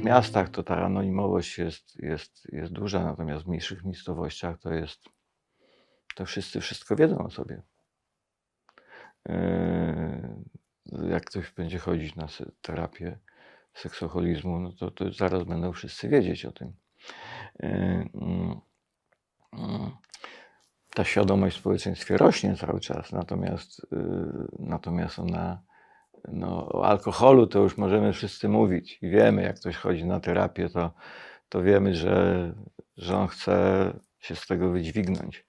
dużych miastach to ta anonimowość jest, jest, jest duża, natomiast w mniejszych miejscowościach to jest, to wszyscy wszystko wiedzą o sobie. Yy, Jak ktoś będzie chodzić na terapię seksoholizmu, no to, to zaraz będą wszyscy wiedzieć o tym. Yy, mm, mm. Ta świadomość w społeczeństwie rośnie cały czas, natomiast, yy, natomiast ona no, o alkoholu to już możemy wszyscy mówić i wiemy, jak ktoś chodzi na terapię, to, to wiemy, że, że on chce się z tego wydźwignąć.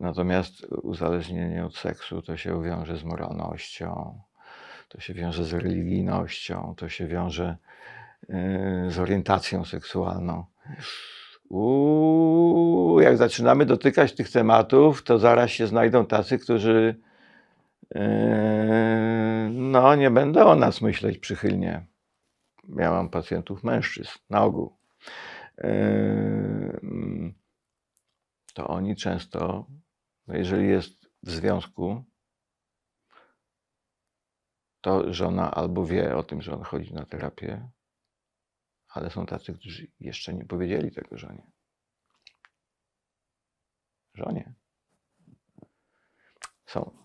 Natomiast uzależnienie od seksu to się wiąże z moralnością, to się wiąże z religijnością, to się wiąże yy, z orientacją seksualną. Uuu, jak zaczynamy dotykać tych tematów, to zaraz się znajdą tacy, którzy no, nie będę o nas myśleć przychylnie. Ja mam pacjentów mężczyzn, na ogół. Yy, To oni często, no jeżeli jest w związku, to żona albo wie o tym, że on chodzi na terapię, ale są tacy, którzy jeszcze nie powiedzieli tego żonie. Żonie. Są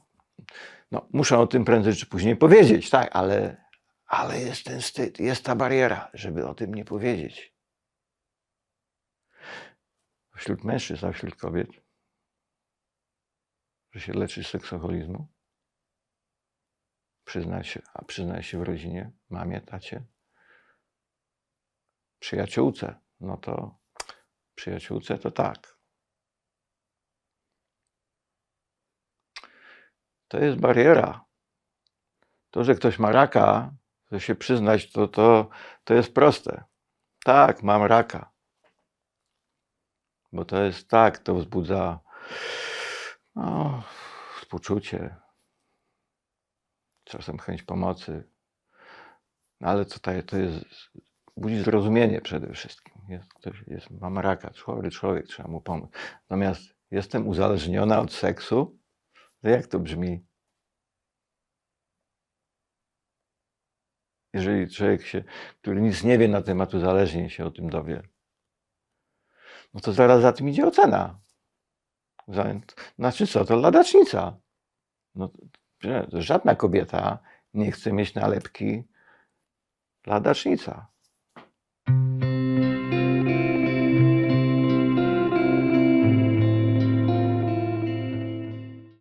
no, muszę o tym prędzej czy później powiedzieć, tak, ale, ale jest ten wstyd, jest ta bariera, żeby o tym nie powiedzieć. Wśród mężczyzn, a wśród kobiet, że się leczy z seksoholizmu, przyznać się, a przyznać się w rodzinie, mamie, tacie, przyjaciółce, no to przyjaciółce to tak. To jest bariera. To, że ktoś ma raka, to się przyznać, to, to, to jest proste. Tak, mam raka. Bo to jest tak, to wzbudza no, współczucie, czasem chęć pomocy. No, ale to, to, jest, budzi zrozumienie przede wszystkim. Jest, ktoś jest, mam raka, chory człowiek, trzeba mu pomóc. Natomiast jestem uzależniona od seksu, jak to brzmi? Jeżeli człowiek się, który nic nie wie na temat uzależnień, się o tym dowie, no to zaraz za tym idzie ocena. Znaczy co, to ladacznica. No, żadna kobieta nie chce mieć nalepki ladacznica.